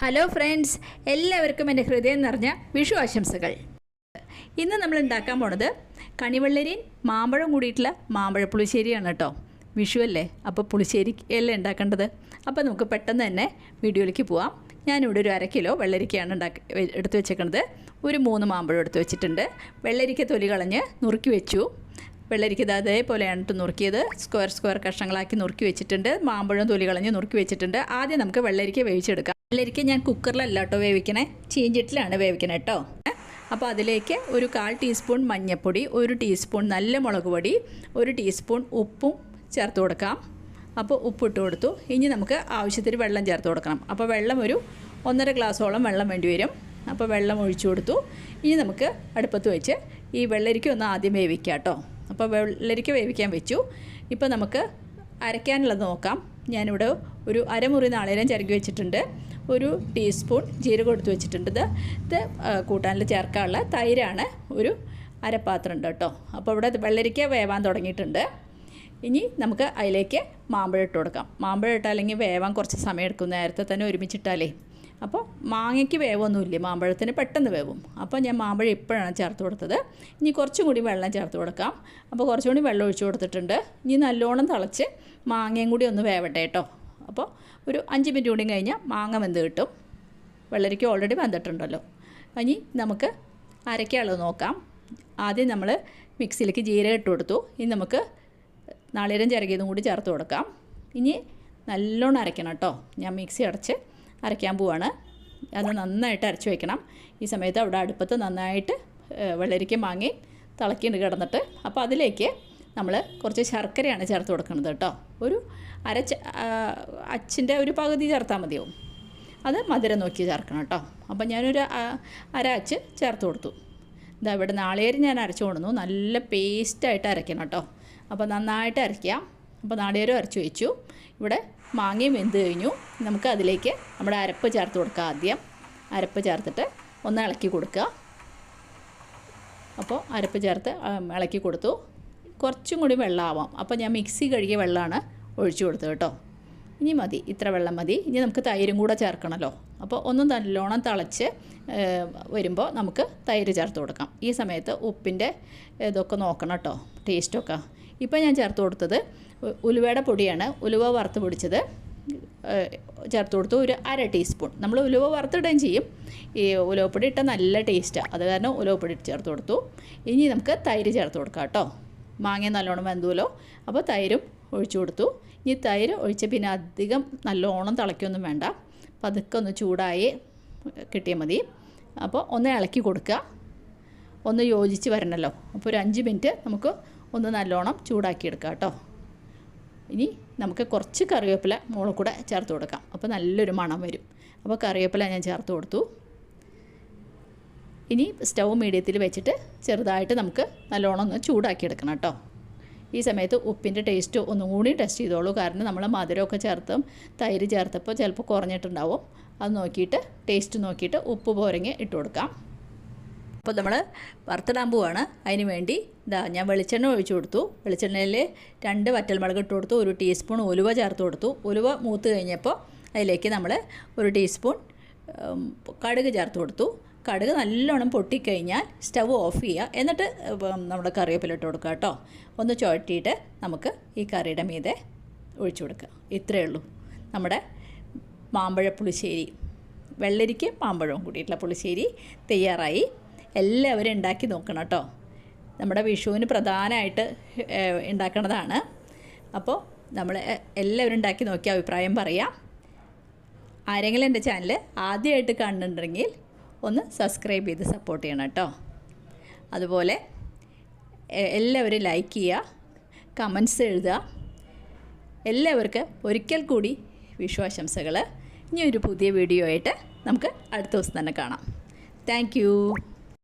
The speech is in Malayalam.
ഹലോ ഫ്രണ്ട്സ് എല്ലാവർക്കും എന്റെ ഹൃദയം നിറഞ്ഞ വിഷു ആശംസകൾ. ഇന്ന് നമ്മൾ ഉണ്ടാക്കാൻ പോണത് കണിവെള്ളരിയും മാമ്പഴം കൂടിയിട്ടുള്ള മാമ്പഴ പുളിശ്ശേരിയാണ് കേട്ടോ. വിഷു അല്ലേ? അപ്പോൾ പുളിശ്ശേരി അല്ലേ ഉണ്ടാക്കേണ്ടത്? അപ്പോൾ നമുക്ക് പെട്ടെന്ന് തന്നെ വീഡിയോയിലേക്ക് പോവാം. ഞാനിവിടെ ഒരു അര കിലോ വെള്ളരിക്കയാണ് ഉണ്ടാക്കി എടുത്ത് വെച്ചേക്കുന്നത് ഒരു മൂന്ന് മാമ്പഴം എടുത്ത് വെച്ചിട്ടുണ്ട്. വെള്ളരിക്ക തൊലി കളഞ്ഞ് നുറുക്കി വെച്ചു. വെള്ളരിക്ക ഇത് അതേപോലെയാണ് ഇട്ട് നുറുക്കിയത്. സ്ക്വയർ സ്ക്വയർ കഷ്ണങ്ങളാക്കി നുറുക്കി വെച്ചിട്ടുണ്ട്. മാമ്പഴം തൊലി കളഞ്ഞ് നുറുക്കി വെച്ചിട്ടുണ്ട്. ആദ്യം നമുക്ക് വെള്ളരിക്ക വേവിച്ചെടുക്കാം. വെള്ളരിക്ക ഞാൻ കുക്കറിലല്ല കേട്ടോ വേവിക്കണേ ചീഞ്ചിട്ടിലാണ് വേവിക്കണേ കേട്ടോ അപ്പോൾ അതിലേക്ക് ഒരു കാൽ ടീസ്പൂൺ മഞ്ഞൾപ്പൊടി ഒരു ടീസ്പൂൺ നല്ല മുളക് പൊടി ഒരു ടീസ്പൂൺ ഉപ്പും ചേർത്ത് കൊടുക്കാം. അപ്പോൾ ഉപ്പിട്ട് കൊടുത്തു. ഇനി നമുക്ക് ആവശ്യത്തിന് വെള്ളം ചേർത്ത് കൊടുക്കണം. അപ്പോൾ വെള്ളം ഒരു ഒന്നര ഗ്ലാസ്സോളം വെള്ളം വേണ്ടി വരും. അപ്പോൾ വെള്ളം ഒഴിച്ചു കൊടുത്തു. ഇനി നമുക്ക് അടുപ്പത്ത് വെച്ച് ഈ വെള്ളരിക്ക ഒന്ന് ആദ്യം വേവിക്കാം കേട്ടോ അപ്പോൾ വെള്ളരിക്ക വേവിക്കാൻ വെച്ചു. ഇപ്പോൾ നമുക്ക് അരയ്ക്കാനുള്ളത് നോക്കാം. ഞാനിവിടെ ഒരു അരമുറി നാളേരം ചിരകി വെച്ചിട്ടുണ്ട്. ഒരു ടീസ്പൂൺ ജീരകം എടുത്ത് വെച്ചിട്ടുണ്ട്. ഇത് ഇത് കൂട്ടാനിൽ ചേർക്കാനുള്ള തൈരാണ് ഒരു അരപ്പാത്രം ഉണ്ട് കേട്ടോ. അപ്പോൾ ഇവിടെ വെള്ളരിക്ക വേവാൻ തുടങ്ങിയിട്ടുണ്ട്. ഇനി നമുക്ക് അതിലേക്ക് മാമ്പഴം ഇട്ട് കൊടുക്കാം. മാമ്പഴം അല്ലെങ്കിൽ വേവാൻ കുറച്ച് സമയം എടുക്കും. നേരത്തെ തന്നെ ഒരുമിച്ചിട്ടാലേ. അപ്പോൾ മാങ്ങയ്ക്ക് വേവൊന്നുമില്ല? മാമ്പഴത്തിന് പെട്ടെന്ന് വേവും. അപ്പോൾ ഞാൻ മാമ്പഴം ഇപ്പോഴാണ് ചേർത്ത് കൊടുത്തത്. ഇനി കുറച്ചും കൂടി വെള്ളം ചേർത്ത് കൊടുക്കാം. അപ്പോൾ കുറച്ചും കൂടി വെള്ളം ഒഴിച്ചു കൊടുത്തിട്ടുണ്ട്. ഇനി നല്ലോണം തിളച്ച് മാങ്ങയും കൂടി ഒന്ന് വേവട്ടെ കേട്ടോ. അപ്പോൾ ഒരു അഞ്ച് മിനിറ്റ് കൂടി കഴിഞ്ഞാൽ മാങ്ങ വെന്ത് കിട്ടും. വെള്ളരിക്ക ഓൾറെഡി വെന്തിട്ടുണ്ടല്ലോ. ഇനി നമുക്ക് അരയ്ക്കാനുള്ളത് നോക്കാം. ആദ്യം നമ്മൾ മിക്സിയിലേക്ക് ജീരകം ഇട്ട് കൊടുത്തു. ഇനി നമുക്ക് നാളികേരം ചിരകിയതും കൂടി ചേർത്ത് കൊടുക്കാം. ഇനി നല്ലോണം അരയ്ക്കണം കേട്ടോ. ഞാൻ മിക്സി അടച്ച് അരയ്ക്കാൻ പോവാണ്. അത് നന്നായിട്ട് അരച്ച് വയ്ക്കണം ഈ സമയത്ത് അവിടെ അടുപ്പത്ത് നന്നായിട്ട് വെള്ളരിക്ക മാങ്ങി തിളക്കിയിട്ട് കിടന്നിട്ട്. അപ്പോൾ അതിലേക്ക് നമ്മൾ കുറച്ച് ശർക്കരയാണ് ചേർത്ത് കൊടുക്കുന്നത് കേട്ടോ. ഒരു അര അച്ഛന്റെ ഒരു പകുതി ചേർത്താൽ മതിയാവും. അത് മധുരം നോക്കി ചേർക്കണം കേട്ടോ. അപ്പം ഞാനൊരു അര അച്ച് ചേർത്ത് കൊടുത്തു. ഇതാ ഇവിടെ നാളികേരം ഞാൻ അരച്ചു കൊണ്ടുവന്നു. നല്ല പേസ്റ്റായിട്ട് അരയ്ക്കണം കേട്ടോ. അപ്പോൾ നന്നായിട്ട് അരയ്ക്കാം അപ്പോൾ നാളികേരം അരച്ചു വെച്ചു. ഇവിടെ മാങ്ങയും വെന്ത് കഴിഞ്ഞു. നമുക്ക് അതിലേക്ക് നമ്മുടെ അരപ്പ് ചേർത്ത് കൊടുക്കുക ആദ്യം. അരപ്പ് ചേർത്തിട്ട് ഒന്ന് ഇളക്കി കൊടുക്കുക. അപ്പോൾ അരപ്പ് ചേർത്ത് ഇളക്കി കൊടുത്തു. കുറച്ചും കൂടി വെള്ളമാവാം. അപ്പോൾ ഞാൻ മിക്സി കഴുകിയ വെള്ളമാണ് ഒഴിച്ചു കൊടുത്തത് കേട്ടോ. ഇനി മതി ഇത്ര വെള്ളം മതി. ഇനി നമുക്ക് തൈരും കൂടെ ചേർക്കണമല്ലോ അപ്പോൾ ഒന്ന് നല്ലോണം തിളച്ച് വരുമ്പോൾ നമുക്ക് തൈര് ചേർത്ത് കൊടുക്കാം. ഈ സമയത്ത് ഉപ്പിന്റെ ഇതൊക്കെ നോക്കണം കേട്ടോ ടേസ്റ്റൊക്കെ ഇപ്പോൾ ഞാൻ ചേർത്ത് കൊടുത്തത് ഉലുവയുടെ പൊടിയാണ്. ഉലുവ വറുത്ത് പൊടിച്ചത് ചേർത്ത് കൊടുത്തു ഒരു അര ടീസ്പൂൺ നമ്മൾ ഉലുവ വറുത്തിടുകയും ചെയ്യും. ഈ ഉലുവപ്പൊടി ഇട്ടാൽ നല്ല ടേസ്റ്റാണ് അത് കാരണം ഉലുവപ്പൊടി ചേർത്ത് കൊടുത്തു. ഇനി നമുക്ക് തൈര് ചേർത്ത് കൊടുക്കാം കേട്ടോ. മാങ്ങ നല്ലോണം വെന്തുമല്ലോ അപ്പോൾ തൈരും ഒഴിച്ചു കൊടുത്തു. ഇനി തൈര് ഒഴിച്ച് പിന്നെ അധികം നല്ലോണം തിളയ്ക്കൊന്നും വേണ്ട. പതുക്കെ ഒന്ന് ചൂടായി കിട്ടിയാൽ മതി. അപ്പോൾ ഒന്ന് ഇളക്കി കൊടുക്കുക ഒന്ന് യോജിച്ച് വരണമല്ലോ അപ്പോൾ ഒരു അഞ്ച് മിനിറ്റ് നമുക്ക് ഒന്ന് നല്ലോണം ചൂടാക്കി എടുക്കാം കേട്ടോ. ഇനി നമുക്ക് കുറച്ച് കറിവേപ്പില മുകളിൽ കൂടെ ചേർത്ത് കൊടുക്കാം. അപ്പോൾ നല്ലൊരു മണം വരും. അപ്പോൾ കറിവേപ്പില ഞാൻ ചേർത്ത് കൊടുത്തു. ഇനി സ്റ്റൗ മീഡിയത്തിൽ വെച്ചിട്ട് ചെറുതായിട്ട് നമുക്ക് നല്ലോണം ഒന്ന് ചൂടാക്കിയെടുക്കണം കേട്ടോ. ഈ സമയത്ത് ഉപ്പിന്റെ ടേസ്റ്റ് ഒന്നും കൂടി ടെസ്റ്റ് ചെയ്തോളൂ. കാരണം നമ്മൾ മധുരമൊക്കെ ചേർത്തും തൈര് ചേർത്തപ്പോൾ ചിലപ്പോൾ കുറഞ്ഞിട്ടുണ്ടാവും. അത് നോക്കിയിട്ട് ടേസ്റ്റ് നോക്കിയിട്ട് ഉപ്പ് പോരങ്ങി ഇട്ട് കൊടുക്കാം. അപ്പോൾ നമ്മൾ വറുത്തിടാൻ പോവാണ്. അതിന് വേണ്ടി ഇതാ ഞാൻ വെളിച്ചെണ്ണ ഒഴിച്ചു കൊടുത്തു. വെളിച്ചെണ്ണയിൽ രണ്ട് വറ്റൽ മുളക് ഇട്ട് കൊടുത്തു. ഒരു ടീസ്പൂൺ ഉലുവ ചേർത്ത് കൊടുത്തു. ഉലുവ മൂത്ത് കഴിഞ്ഞപ്പോൾ അതിലേക്ക് നമ്മൾ ഒരു ടീസ്പൂൺ കടുക് ചേർത്ത് കൊടുത്തു. കടുക് നല്ലോണം പൊട്ടിക്കഴിഞ്ഞാൽ സ്റ്റവ് ഓഫ് ചെയ്യുക. എന്നിട്ട് നമ്മുടെ കറിവേപ്പില ഇട്ട് കൊടുക്കുക കേട്ടോ. ഒന്ന് ചുഴറ്റിയിട്ട് നമുക്ക് ഈ കറിയുടെ മീതെ ഒഴിച്ചു കൊടുക്കുക. ഇത്രയേ ഉള്ളൂ. നമ്മുടെ മാമ്പഴ പുളിശ്ശേരി. വെള്ളരിക്കയും മാമ്പഴവും കൂടിയിട്ടുള്ള പുളിശ്ശേരി തയ്യാറായി. എല്ലാവരും ഉണ്ടാക്കി നോക്കണം കേട്ടോ. നമ്മുടെ വിഷുവിന് പ്രധാനമായിട്ട് ഉണ്ടാക്കണതാണ്. അപ്പോൾ നമ്മൾ എല്ലാവരും ഉണ്ടാക്കി നോക്കി അഭിപ്രായം പറയാം. ആരെങ്കിലും എന്റെ ചാനൽ ആദ്യമായിട്ട് കാണുന്നുണ്ടെങ്കിൽ ഒന്ന് സബ്സ്ക്രൈബ് ചെയ്ത് സപ്പോർട്ട് ചെയ്യണം കേട്ടോ. അതുപോലെ എല്ലാവരും ലൈക്ക് ചെയ്യുക കമൻസ് എഴുതുക. എല്ലാവർക്കും ഒരിക്കൽ കൂടി വിശ്വാശംസകൾ ഇനി ഒരു പുതിയ വീഡിയോ ആയിട്ട് നമുക്ക് അടുത്ത ദിവസം തന്നെ കാണാം. താങ്ക്